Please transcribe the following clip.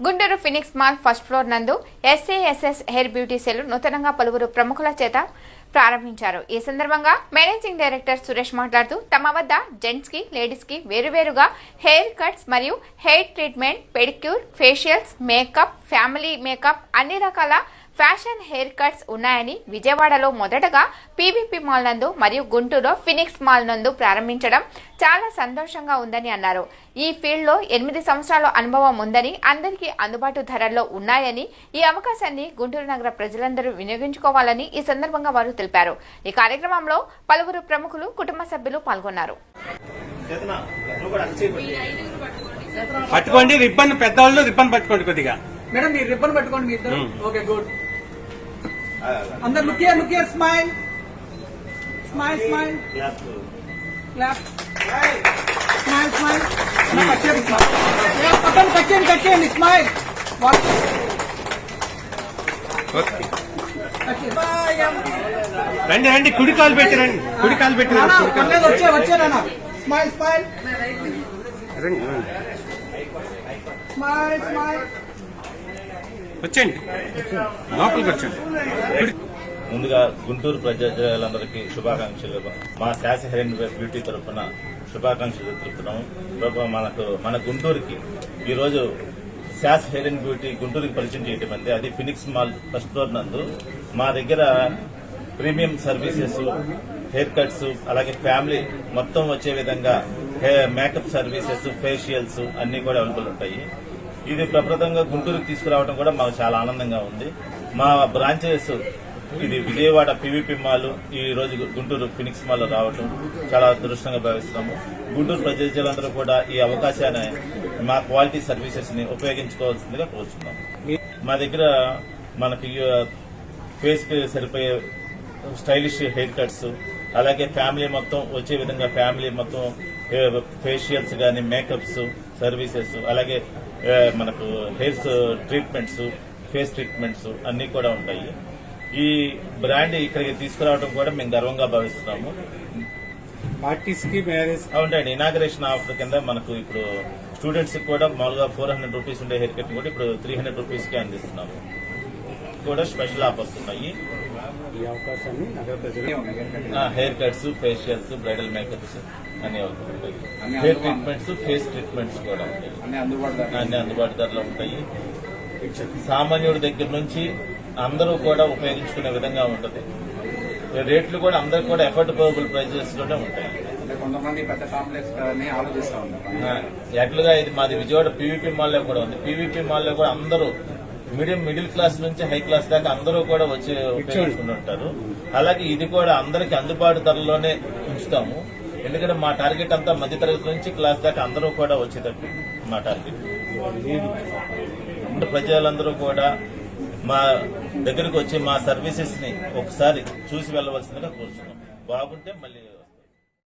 Guntur Phoenix mall first floor నందు SASS hair beauty salon నూతనంగా పలువురు ప్రముఖుల చేత ప్రారంభించారు. ఈ సందర్భంగా మేనేజింగ్ డైరెక్టర్ సురేష్ మాట్లాడుతూ తమ వద్ద జెంట్స్కి లేడీస్కి వేరువేరుగా హెయిర్ కట్స్ మరియు hair treatment pedicure facials makeup family makeup అన్ని రకాల ఫ్యాషన్ హెయిర్ కట్స్ ఉన్నాయని విజయవాడలో మొదటగా పీవీపీ మాల్ నందు మరియు గుంటూరులో ఫినిక్స్ మాల్ నందు ప్రారంభించడం చాలా సంతోషంగా ఉందని అన్నారు. ఈ ఫీల్డ్లో ఎనిమిది సంవత్సరాల అనుభవం ఉందని అందరికీ అందుబాటు ధరల్లో ఉన్నాయని ఈ అవకాశాన్ని గుంటూరు నగర ప్రజలందరూ వినియోగించుకోవాలని ఈ సందర్భంగా వారు తెలిపారు. ఈ కార్యక్రమంలో పలువురు ప్రముఖులు కుటుంబ సభ్యులు పాల్గొన్నారు. పట్టుకోండి రిబ్బన్ పెద్దవాళ్ళు రిబ్బన్ పట్టుకోండి కొద్దిగా. మేడం మీరు రిబ్బన్ పట్టుకోండి మీ ఇద్దరు. Okay good. అందరు look look smile smile smile clap smile smile పక్కన కట్టేయండి కట్టేయండి స్మైల్ రండి రండి కుడి కాలు పెట్టి రండి. కుడి కాలు పెట్టి వచ్చే వచ్చేనా స్మైల్ స్మైల్ రండి. స్మైల్ స్మైల్ వచ్చేయండి. లోపలికి వచ్చేయండి. ముందుగా గుంటూరు ప్రజలందరికీ శుభాకాంక్షలు. మా శాస బ్యూటీ తరఫున శుభాకాంక్షలు తెలుపుతున్నాము. రేపు మనకు మన గుంటూరుకి ఈరోజు శాస్ హెయిర్ అండ్ బ్యూటీ గుంటూరుకి పరిచయం చేయటం అంది అది ఫినిక్స్ మాల్ ఫస్ట్ ఫ్లోర్ నందు. మా దగ్గర ప్రీమియం సర్వీసెస్ హెయిర్ కట్స్ అలాగే ఫ్యామిలీ మొత్తం వచ్చే విధంగా మేకప్ సర్వీసెస్ ఫేషియల్స్ అన్ని కూడా అవైలబుల్ ఉంటాయి. ఇది ప్రప్రదంగా గుంటూరుకి తీసుకురావడం కూడా మాకు చాలా ఆనందంగా ఉంది. మా బ్రాంచెస్ ఇది విజయవాడ పివిపి మాల్ ఈ రోజు గుంటూరు ఫినిక్స్ మాల్ రావటం చాలా అదృష్టంగా భావిస్తున్నాము. గుంటూరు ప్రజలందరూ కూడా ఈ అవకాశాన్ని మా క్వాలిటీ సర్వీసెస్ని ఉపయోగించుకోవాల్సిందిగా కోరుచున్నాము. మా దగ్గర మనకి ఫేస్కి సరిపోయే స్టైలిష్ హెయిర్ కట్స్ అలాగే ఫ్యామిలీ మొత్తం వచ్చే విధంగా ఫ్యామిలీ మొత్తం ఫేషియల్స్ కానీ మేకప్స్ సర్వీసెస్ అలాగే మనకు హెయిర్స్ ట్రీట్మెంట్స్ ఫేస్ ట్రీట్మెంట్స్ అన్ని కూడా ఉంటాయి. ఈ బ్రాండ్ ఇక్కడికి తీసుకురావడం కూడా మేము గర్వంగా భావిస్తున్నాము. పార్టీస్కి మ్యారేజ్ అవునండి ఇనాగరేషన్ ఆఫర్ కింద మనకు ఇప్పుడు స్టూడెంట్స్ కూడా మామూలుగా ఫోర్ హండ్రెడ్ రూపీస్ ఉండే హెయిర్ కట్ కూడా ఇప్పుడు త్రీ హండ్రెడ్ రూపీస్కి అందిస్తున్నాము. కూడా స్పెషల్ ఆఫర్స్ ఉన్నాయి. ఈ అవకాశాన్ని నగర ప్రజలు hair cuts facials bridal makeups అన్ని ఉంటాయి. హెయిర్ ట్రీట్మెంట్స్ ఫేస్ ట్రీట్మెంట్స్ కూడా ఉంటాయి. అన్ని అందుబాటు ధరలో ఉంటాయి. సామాన్యుడి దగ్గర నుంచి అందరూ కూడా ఉపయోగించుకునే విధంగా ఉంటుంది. రేట్లు కూడా అందరికి కూడా ఎఫోర్డబుల్ ప్రైజెస్లోనే ఉంటాయి. అంటే కొంతమంది పెద్ద కాంప్లెక్స్ అని ఆలోచిస్తా ఉంటారు యాక్చువల్గా ఇది మాది విజయవాడ పీవీపీ మాల్లో కూడా ఉంది. పీవీపీ మాల్లో కూడా అందరూ మీడియం మిడిల్ క్లాస్ నుంచి హై క్లాస్ దాకా అందరూ కూడా వచ్చి ఉపయోగించుకుంటుంటారు అలాగే ఇది కూడా అందరికి అందుబాటు ధరలోనే ఉంచుతాము. ఎందుకంటే మా టార్గెట్ అంతా మధ్య తరగతి నుంచి క్లాస్ దాకా అందరూ కూడా వచ్చేటట్టు మా టార్గెట్. ప్రజలందరూ కూడా మా దగ్గరకు వచ్చి మా సర్వీసెస్ని ఒకసారి చూసి వెళ్ళవలసిందిగా కోరుతున్నాం బాగుంటే మళ్ళీ